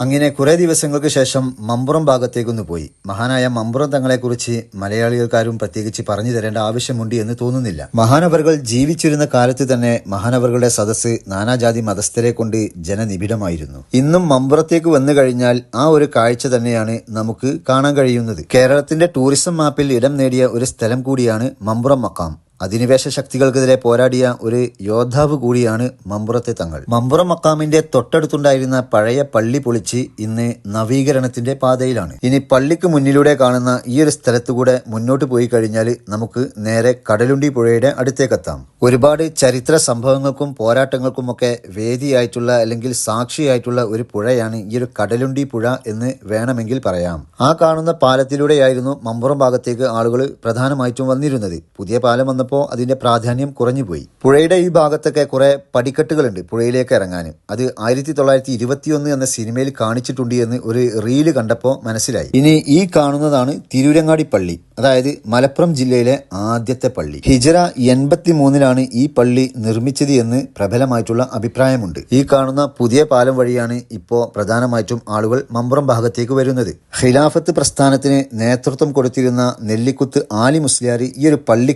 അങ്ങനെ കുറെ ദിവസങ്ങൾക്ക് ശേഷം മമ്പുറം ഭാഗത്തേക്കൊന്ന് പോയി. മഹാനായ മമ്പുറം തങ്ങളെക്കുറിച്ച് മലയാളികൾക്കാരും പ്രത്യേകിച്ച് പറഞ്ഞു തരേണ്ട ആവശ്യമുണ്ട് എന്ന് തോന്നുന്നില്ല. മഹാനവറുകൾ ജീവിച്ചിരുന്ന കാലത്ത് തന്നെ മഹാനവറുകളുടെ സദസ്സ് നാനാജാതി മതസ്ഥരെ കൊണ്ട് ജനനിബിഡമായിരുന്നു. ഇന്നും മമ്പുറത്തേക്ക് വന്നു കഴിഞ്ഞാൽ ആ ഒരു കാഴ്ച തന്നെയാണ് നമുക്ക് കാണാൻ കഴിയുന്നത്. കേരളത്തിന്റെ ടൂറിസം മാപ്പിൽ ഇടം നേടിയ ഒരു സ്ഥലം കൂടിയാണ് മമ്പുറം മക്കാം. അധിനിവേശ ശക്തികൾക്കെതിരെ പോരാടിയ ഒരു യോദ്ധാവ് കൂടിയാണ് മമ്പുറത്തെ തങ്ങൾ. മമ്പുറം മക്കാമിന്റെ തൊട്ടടുത്തുണ്ടായിരുന്ന പഴയ പള്ളി പൊളിച്ച് ഇന്ന് നവീകരണത്തിന്റെ പാതയിലാണ്. ഇനി പള്ളിക്ക് മുന്നിലൂടെ കാണുന്ന ഈ ഒരു സ്ഥലത്തുകൂടെ മുന്നോട്ട് പോയി കഴിഞ്ഞാൽ നമുക്ക് നേരെ കടലുണ്ടി പുഴയുടെ അടുത്തേക്കെത്താം. ഒരുപാട് ചരിത്ര സംഭവങ്ങൾക്കും പോരാട്ടങ്ങൾക്കുമൊക്കെ വേദിയായിട്ടുള്ള അല്ലെങ്കിൽ സാക്ഷിയായിട്ടുള്ള ഒരു പുഴയാണ് ഈ ഒരു കടലുണ്ടി പുഴ എന്ന് വേണമെങ്കിൽ പറയാം. ആ കാണുന്ന പാലത്തിലൂടെയായിരുന്നു മമ്പുറം ഭാഗത്തേക്ക് ആളുകൾ പ്രധാനമായിട്ടും വന്നിരുന്നത്. പുതിയ പാലം വന്നപ്പോൾ അതിന്റെ പ്രാധാന്യം കുറഞ്ഞുപോയി. പുഴയുടെ ഈ ഭാഗത്തൊക്കെ കുറേ പടിക്കെട്ടുകളുണ്ട് പുഴയിലേക്ക് ഇറങ്ങാൻ. അത് ആയിരത്തി തൊള്ളായിരത്തി ഇരുപത്തിയൊന്ന് എന്ന സിനിമയിൽ കാണിച്ചിട്ടുണ്ട് എന്ന് ഒരു റീൽ കണ്ടപ്പോൾ മനസ്സിലായി. ഇനി ഈ കാണുന്നതാണ് തിരൂരങ്ങാടി പള്ളി അതായത് മലപ്പുറം ജില്ലയിലെ ആദ്യത്തെ പള്ളി. ഹിജറ എൺപത്തി മൂന്നിലാണ് ഈ പള്ളി നിർമ്മിച്ചത് എന്ന് പ്രബലമായിട്ടുള്ള അഭിപ്രായമുണ്ട്. ഈ കാണുന്ന പുതിയ പാലം വഴിയാണ് ഇപ്പോൾ പ്രധാനമായിട്ടും ആളുകൾ മമ്പുറം ഭാഗത്തേക്ക് വരുന്നത്. ഖിലാഫത്ത് പ്രസ്ഥാനത്തിന് നേതൃത്വം കൊടുത്തിരുന്ന നെല്ലിക്കുത്ത് ആലി മുസ്ലിയാർ ഈ ഒരു പള്ളി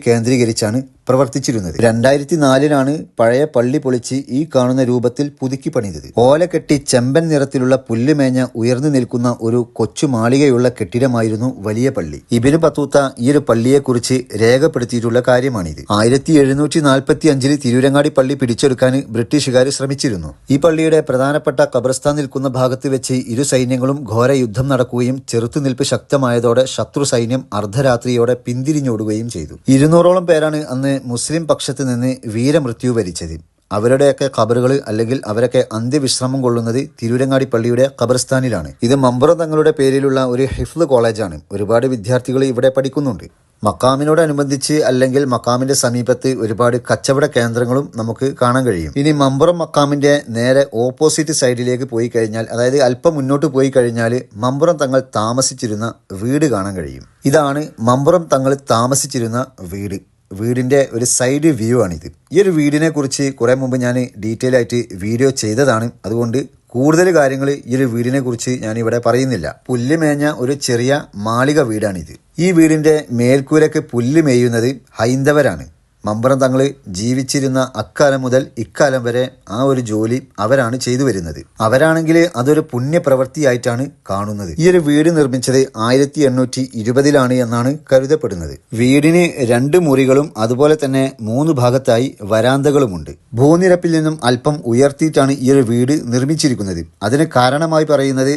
കേന്ദ്രീകരിച്ചാണ് പ്രവർത്തിച്ചിരുന്നത്. രണ്ടായിരത്തി നാലിലാണ് പഴയ പള്ളി പൊളിച്ച് ഈ കാണുന്ന രൂപത്തിൽ പുതുക്കി പണിതത്. കെട്ടി ചെമ്പൻ നിറത്തിലുള്ള പുല്ലുമേഞ്ഞ ഉയർന്നു നിൽക്കുന്ന ഒരു കൊച്ചു മാളികയുള്ള കെട്ടിടമായിരുന്നു വലിയ പള്ളി. ഇബിന് പത്തൂത്ത ഈ ഒരു പള്ളിയെക്കുറിച്ച് രേഖപ്പെടുത്തിയിട്ടുള്ള കാര്യമാണിത്. ആയിരത്തി എഴുന്നൂറ്റി നാൽപ്പത്തി അഞ്ചിൽ തിരൂരങ്ങാടി പള്ളി പിടിച്ചെടുക്കാൻ ബ്രിട്ടീഷുകാർ ശ്രമിച്ചിരുന്നു. ഈ പള്ളിയുടെ പ്രധാനപ്പെട്ട കബർസ്ഥാൻ നിൽക്കുന്ന ഭാഗത്ത് വെച്ച് ഇരു സൈന്യങ്ങളും ഘോര യുദ്ധം നടക്കുകയും ചെറുത്തുനിൽപ്പ് ശക്തമായതോടെ ശത്രു സൈന്യം അർദ്ധരാത്രിയോടെ പിന്തിരിഞ്ഞോടുകയും ചെയ്തു. ഇരുന്നൂറോളം പേരാണ് അന്ന് മുസ്ലിം പക്ഷത്ത് നിന്ന് വീരമൃത്യു വരിച്ചത്? അവരുടെയൊക്കെ ഖബറുകൾ അല്ലെങ്കിൽ അവരൊക്കെ അന്ത്യവിശ്രമം കൊള്ളുന്നത് തിരൂരങ്ങാടി പള്ളിയുടെ ഖബർസ്ഥാനിലാണ്. ഇത് മമ്പുറം തങ്ങളുടെ പേരിലുള്ള ഒരു ഹിഫ്ദ് കോളേജാണ്. ഒരുപാട് വിദ്യാർത്ഥികൾ ഇവിടെ പഠിക്കുന്നുണ്ട്. മക്കാമിനോടനുബന്ധിച്ച് അല്ലെങ്കിൽ മക്കാമിന്റെ സമീപത്ത് ഒരുപാട് കച്ചവട കേന്ദ്രങ്ങളും നമുക്ക് കാണാൻ കഴിയും. ഇനി മമ്പുറം മക്കാമിന്റെ നേരെ ഓപ്പോസിറ്റ് സൈഡിലേക്ക് പോയി കഴിഞ്ഞാൽ അതായത് അല്പം മുന്നോട്ട് പോയി കഴിഞ്ഞാൽ മമ്പുറം തങ്ങൾ താമസിച്ചിരുന്ന വീട് കാണാൻ കഴിയും. ഇതാണ് മമ്പുറം തങ്ങൾ താമസിച്ചിരുന്ന വീട്. വീടിന്റെ ഒരു സൈഡ് വ്യൂ ആണിത്. ഈ ഒരു വീടിനെ കുറിച്ച് കുറേ മുമ്പ് ഞാൻ ഡീറ്റെയിൽ ആയിട്ട് വീഡിയോ ചെയ്തതാണ്. അതുകൊണ്ട് കൂടുതൽ കാര്യങ്ങൾ ഈ ഒരു വീടിനെ കുറിച്ച് ഞാൻ ഇവിടെ പറയുന്നില്ല. പുല്ല് മേഞ്ഞ ഒരു ചെറിയ മാളിക വീടാണിത്. ഈ വീടിന്റെ മേൽക്കൂരക്ക് പുല്ല് മേയുന്നത് ഹൈന്ദവരാണ്. മമ്പറം തങ്ങൾ ജീവിച്ചിരുന്ന അക്കാലം മുതൽ ഇക്കാലം വരെ ആ ഒരു ജോലി അവരാണ് ചെയ്തു വരുന്നത്. അവരാണെങ്കിൽ അതൊരു പുണ്യപ്രവൃത്തിയായിട്ടാണ് കാണുന്നത്. ഈ ഒരു വീട് നിർമ്മിച്ചത് ആയിരത്തി എണ്ണൂറ്റി ഇരുപതിലാണ് എന്നാണ് കരുതപ്പെടുന്നത്. വീടിന് രണ്ട് മുറികളും അതുപോലെ തന്നെ മൂന്ന് ഭാഗത്തായി വരാന്തകളുമുണ്ട്. ഭൂനിരപ്പിൽ നിന്നും അല്പം ഉയർത്തിയിട്ടാണ് ഈ ഒരു വീട് നിർമ്മിച്ചിരിക്കുന്നത്. അതിന് കാരണമായി പറയുന്നത്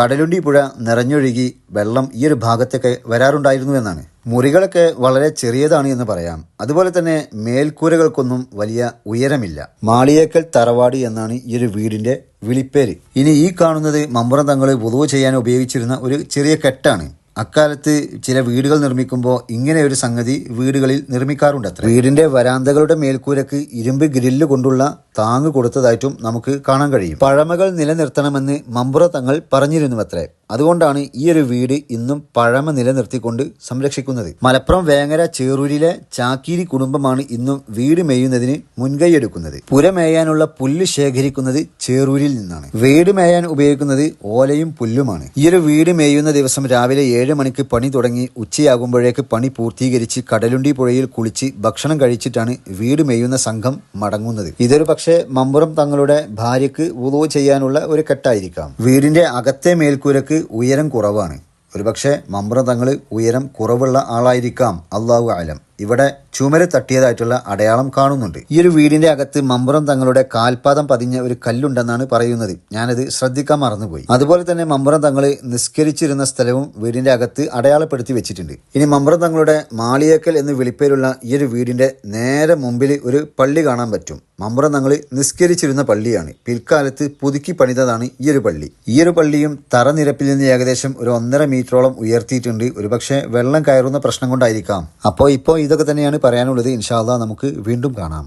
കടലുണ്ടി പുഴ നിറഞ്ഞൊഴുകി വെള്ളം ഈ ഒരു ഭാഗത്തൊക്കെ വരാറുണ്ടായിരുന്നു എന്നാണ്. മുറികളൊക്കെ വളരെ ചെറിയതാണ് എന്ന് പറയാം. അതുപോലെ തന്നെ മേൽക്കൂരകൾക്കൊന്നും വലിയ ഉയരമില്ല. മാളിയേക്കൽ തറവാടി എന്നാണ് ഈ ഒരു വീടിന്റെ വിളിപ്പേര്. ഇനി ഈ കാണുന്നത് മമ്പുറം തങ്ങൾ പൊതുവ് ചെയ്യാൻ ഉപയോഗിച്ചിരുന്ന ഒരു ചെറിയ കെട്ടാണ്. അക്കാലത്ത് ചില വീടുകൾ നിർമ്മിക്കുമ്പോൾ ഇങ്ങനെ ഒരു സംഗതി വീടുകളിൽ നിർമ്മിക്കാറുണ്ട് അത്ര. വീടിന്റെ വരാന്തകളുടെ മേൽക്കൂരക്ക് ഇരുമ്പ് ഗ്രില്ല് കൊണ്ടുള്ള താങ്ങ് കൊടുത്തതായിട്ടും നമുക്ക് കാണാൻ കഴിയും. പഴമകൾ നിലനിർത്തണമെന്ന് മമ്പുറ തങ്ങൾ പറഞ്ഞിരുന്നു അത്രേ അതുകൊണ്ടാണ് ഈ ഒരു വീട് ഇന്നും പഴമ നിലനിർത്തിക്കൊണ്ട് സംരക്ഷിക്കുന്നത്. മലപ്പുറം വേങ്ങര ചേറൂരിലെ ചാക്കീരി കുടുംബമാണ് ഇന്നും വീട് മേയുന്നതിന് മുൻകൈയെടുക്കുന്നത്. പുര മേയാനുള്ള പുല്ല് ശേഖരിക്കുന്നത് ചേറൂരിൽ നിന്നാണ്. വീട് മേയാൻ ഉപയോഗിക്കുന്നത് ഓലയും പുല്ലുമാണ്. ഈ ഒരു വീട് മേയുന്ന ദിവസം രാവിലെ ഏഴ് മണിക്ക് പണി തുടങ്ങി ഉച്ചയാകുമ്പോഴേക്ക് പണി പൂർത്തീകരിച്ച് കടലുണ്ടി പുഴയിൽ കുളിച്ച് ഭക്ഷണം കഴിച്ചിട്ടാണ് വീട് മേയുന്ന സംഘം മടങ്ങുന്നത്. ഇതൊരു പക്ഷേ മമ്പുറം തങ്ങളുടെ ഭാര്യയ്ക്ക് ഉതവ് ചെയ്യാനുള്ള ഒരു കെട്ടായിരിക്കാം. വീടിന്റെ അകത്തെ മേൽക്കൂരക്ക് ഉയരം കുറവാണ്. ഒരുപക്ഷെ മമ്ര തങ്ങൾ ഉയരം കുറവുള്ള ആളായിരിക്കാം. അള്ളാഹു ആലം ഇവിടെ ചുമര് തട്ടിയതായിട്ടുള്ള അടയാളം കാണുന്നുണ്ട്. ഈ ഒരു വീടിന്റെ അകത്ത് മമ്പുറം തങ്ങളുടെ കാൽപാദം പതിഞ്ഞ ഒരു കല്ലുണ്ടെന്നാണ് പറയുന്നത്. ഞാനത് ശ്രദ്ധിക്കാൻ മറന്നുപോയി. അതുപോലെ തന്നെ മമ്പുറം തങ്ങൾ നിസ്കരിച്ചിരുന്ന സ്ഥലവും വീടിന്റെ അകത്ത് അടയാളപ്പെടുത്തി വെച്ചിട്ടുണ്ട്. ഇനി മമ്പുറം തങ്ങളുടെ മാളിയേക്കൽ എന്ന് വിളിപ്പേരുള്ള ഈ ഒരു വീടിന്റെ നേരെ മുമ്പിൽ ഒരു പള്ളി കാണാൻ പറ്റും. മമ്പുറം തങ്ങൾ നിസ്കരിച്ചിരുന്ന പള്ളിയാണ്. പിൽക്കാലത്ത് പുതുക്കി പണിതതാണ് ഈ ഒരു പള്ളി. ഈ ഒരു പള്ളിയും തറനിരപ്പിൽ നിന്ന് ഏകദേശം ഒരു ഒന്നര മീറ്ററോളം ഉയർത്തിയിട്ടുണ്ട്. ഒരുപക്ഷെ വെള്ളം കയറുന്ന പ്രശ്നം കൊണ്ടായിരിക്കാം. അപ്പോൾ ഇപ്പോൾ ഇതൊക്കെ തന്നെയാണ് പറയാനുള്ളത്. ഇൻഷാല്ല നമുക്ക് വീണ്ടും കാണാം.